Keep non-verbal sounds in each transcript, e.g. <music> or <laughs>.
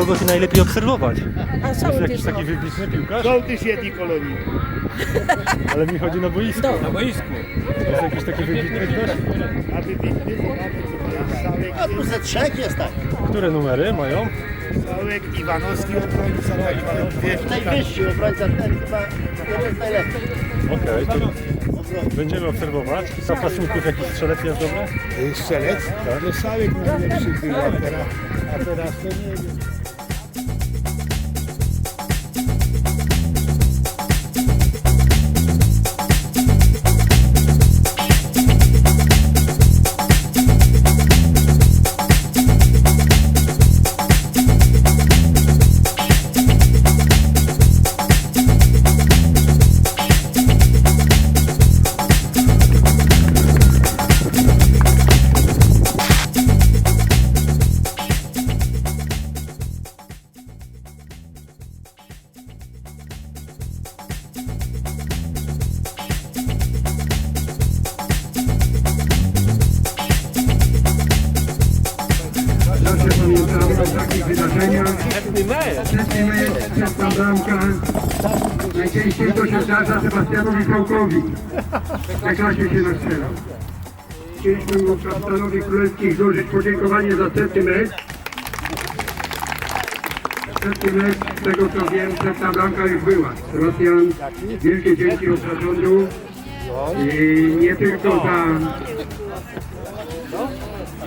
kogo się najlepiej obserwować? A Jest jakiś jest taki wybitny piłkarz? Sołtys jednej kolonii. Ale mi chodzi na boisku. Do. boisku. Jest jakiś taki wybitny ktoś? A wybitny A tu ze trzech jest tak. Które numery mają? Sałek Iwanowski obrońca, tak wiesz, Najwyższy obrońca ten chyba jeden z najlepszych. Okej, to będziemy obserwować. Zapasników jakiś strzelec jest dobry? strzelec. No Sałek najlepszy był, a teraz, a teraz to nie wiem. Mecz, setna bramka. Najczęściej to się zdarza Sebastianowi Pałkowi. Jak klasie się nastrzelał. Chcieliśmy mu kapitanowi królewskich złożyć podziękowanie za setny mecz. Setny mecz, z tego co wiem, setna bramka już była. Sebastian, wielkie dzięki od zarządu. I nie tylko za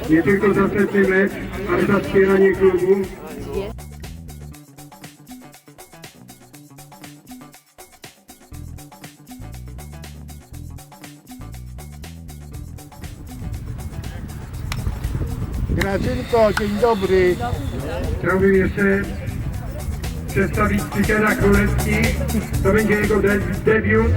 nie tylko za setny mecz, ale za wspieranie klubu. Grażynko, dzień dobry. Chciałbym jeszcze przedstawić spikera królewski. To będzie jego de debiut.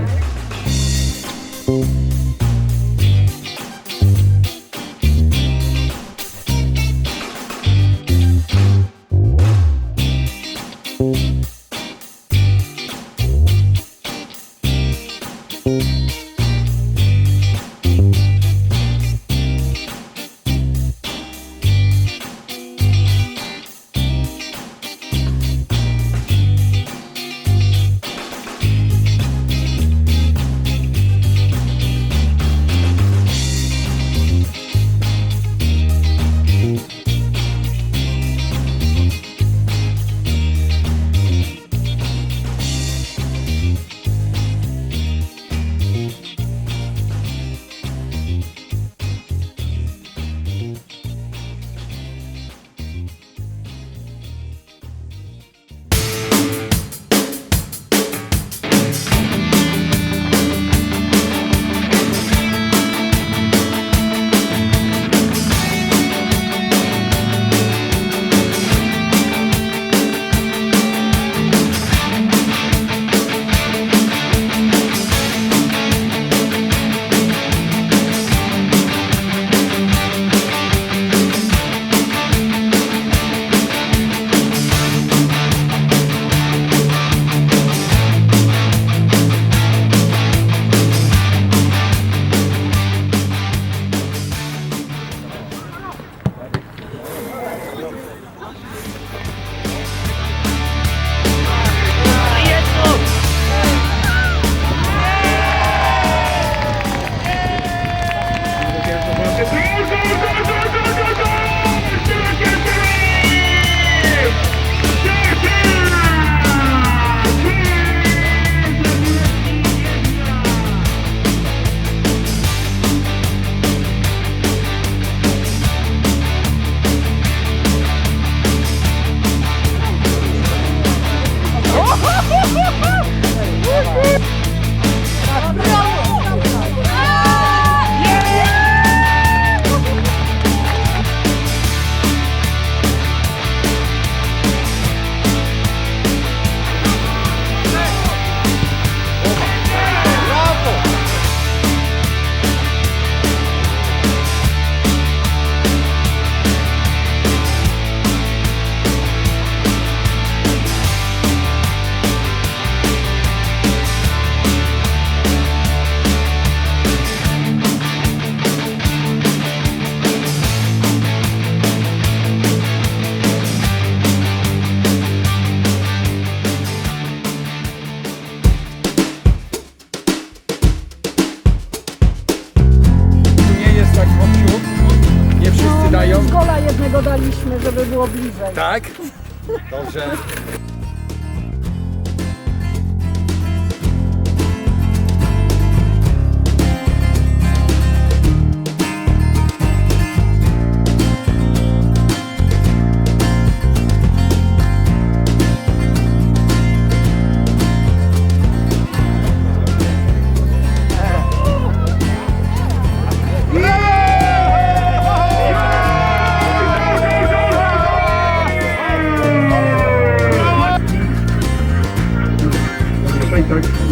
Było bliżej. Tak? <laughs> Dobrze.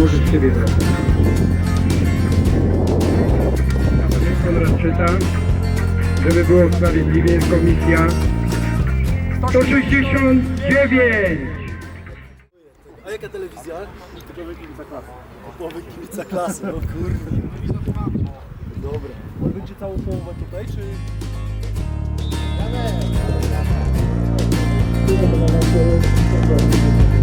Możesz wierzyć. Konrad czyta, żeby było sprawiedliwie, komisja 169! A jaka telewizja? Typowy kibica klasy. Typowy kibica klasy, o kurde. Dobra. Będzie całą połowę tutaj, czy... Dzisiejszy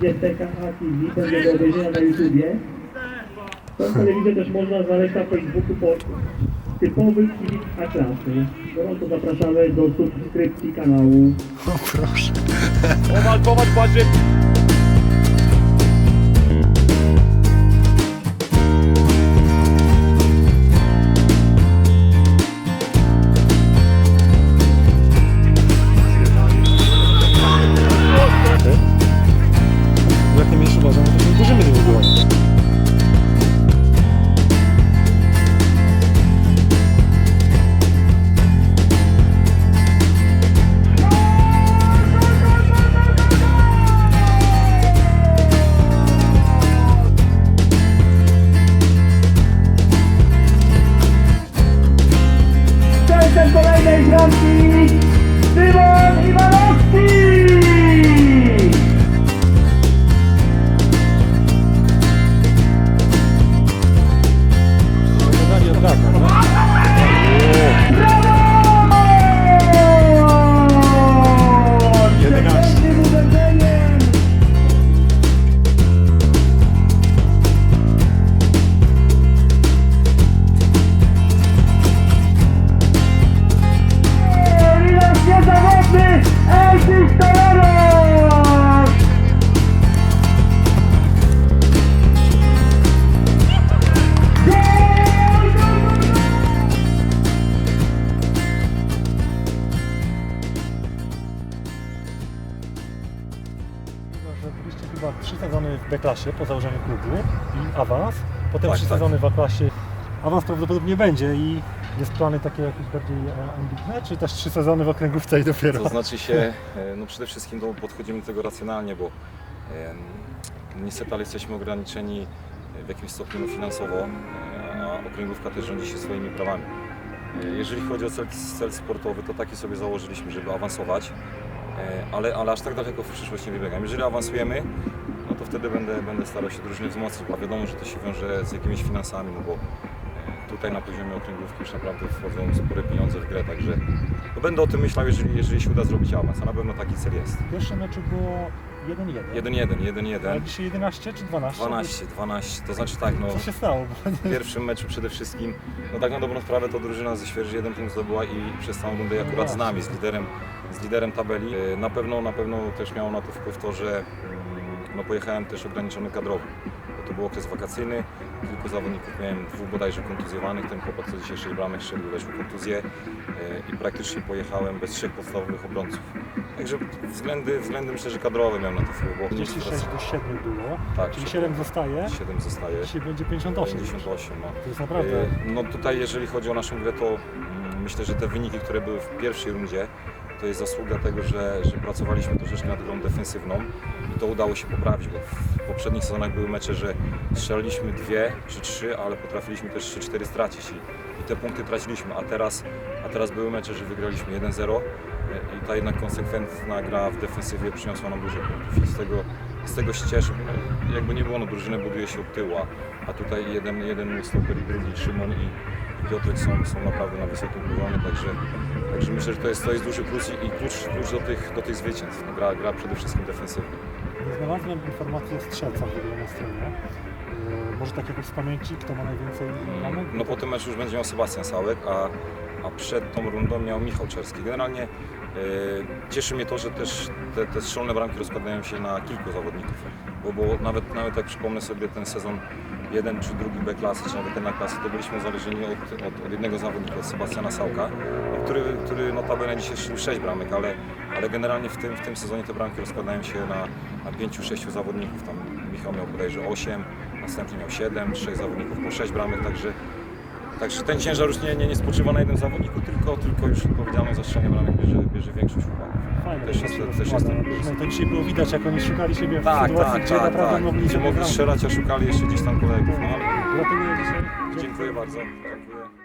telewizję TKA TV, będzie do obejrzenia na YouTubie. Tą telewizję też można znaleźć na Facebooku pod typowy kibic A-klasy. Gorąco zapraszamy do subskrypcji kanału. Jak nie B-klasie po założeniu klubu i awans. Potem Tak, trzy tak. sezony w A-klasie. Awans prawdopodobnie będzie i jest plany takie jakieś bardziej e, ambitne, czy też trzy sezony w okręgówce i dopiero? To znaczy się, <laughs> e, no przede wszystkim podchodzimy do tego racjonalnie, bo niestety ale jesteśmy ograniczeni w jakimś stopniu finansowo, e, a okręgówka też rządzi się swoimi prawami. Jeżeli chodzi o cel, cel sportowy, to taki sobie założyliśmy, żeby awansować, ale, ale aż tak daleko w przyszłość nie wybiegam. Jeżeli awansujemy, no to wtedy będę, będę starał się drużynę wzmocnić, a wiadomo, że to się wiąże z jakimiś finansami, no bo e, tutaj na poziomie okręgówki już naprawdę wchodzą spore pieniądze w grę, także no będę o tym myślał, jeżeli, jeżeli się uda zrobić awans, a na pewno taki cel jest. W pierwszym meczu było 1-1. 1-1, 1-1. Ale dzisiaj 11 czy 12? 12, 12, to znaczy tak, no Co się stało? Bo w pierwszym meczu przede wszystkim, no tak na dobrą sprawę to drużyna ze Świeży jeden punkt zdobyła i przez całą rundę akurat z nami, z liderem, z liderem tabeli. E, Na pewno, na pewno też miało na to wpływ to, że mm, no, pojechałem też ograniczony kadrowo. Bo to był okres wakacyjny, kilku zawodników miałem dwóch bodajże kontuzjowanych, ten chłopak co dzisiejszej bramy strzelił też kontuzję e, i praktycznie pojechałem bez trzech podstawowych obrońców. Także względy, względy myślę, że kadrowe miałem na to wpływ. bo 36 do 7 było, Tak, czyli siedem. 7 zostaje, 7 zostaje. dzisiaj będzie 58. 58, no. To jest naprawdę... E, No tutaj jeżeli chodzi o naszą grę, to mm, myślę, że te wyniki, które były w pierwszej rundzie, to jest zasługa tego, że, że pracowaliśmy troszeczkę nad grą defensywną to udało się poprawić, bo w poprzednich sezonach były mecze, że strzelaliśmy dwie czy trzy, ale potrafiliśmy też 3-4 stracić i, i te punkty traciliśmy, a teraz, a teraz były mecze, że wygraliśmy 1-0 e, i ta jednak konsekwentna gra w defensywie przyniosła nam dużo punktów i z tego, z tego się cieszę. Jakby nie było, no drużynę buduje się od tyłu, a- tutaj jeden, jeden stoper i drugi Szymon i Piotrek są, są naprawdę na wysokim poziomie, także, także myślę, że to jest, to jest duży plus i, i klucz, klucz do, tych, do tych zwycięstw. No, gra, gra przede wszystkim defensywnie. Nie znalazłem informacji o strzelcach w ogóle na stronie. Yy, Może tak jakoś z pamięci, kto ma najwięcej bramek? No po tym meczu już będzie miał Sebastian Sałek, a, a przed tą rundą miał Michał Czerski. Generalnie e, cieszy mnie to, że też te, te strzelne bramki rozkładają się na kilku zawodników, bo, bo nawet, nawet jak przypomnę sobie ten sezon jeden czy drugi B klasy, czy nawet na klasy, to byliśmy uzależnieni od, od, od jednego zawodnika, od Sebastiana Sałka, który, który notabene dzisiaj strzelił 6 bramek, ale, ale generalnie w tym, w tym sezonie te bramki rozkładają się na, na 5-6 zawodników. Tam Michał miał bodajże 8, następnie miał 7, 6 zawodników po 6 bramek, także Także ten ciężar już nie, nie, nie spoczywa na jednym zawodniku, tylko, tylko już odpowiedzialność za strzelanie bramek bierze, bierze większość chłopaków. Fajne, Też jest- się też jest. No to dzisiaj było widać, jak oni szukali siebie w Tak, sytuacji, tak, gdzie tak, naprawdę tak. mogli Gdzie mogli strzelać, a szukali jeszcze gdzieś tam kolegów. No, ale Gratuluję dzisiaj. dziękuję bardzo. Dziękuję.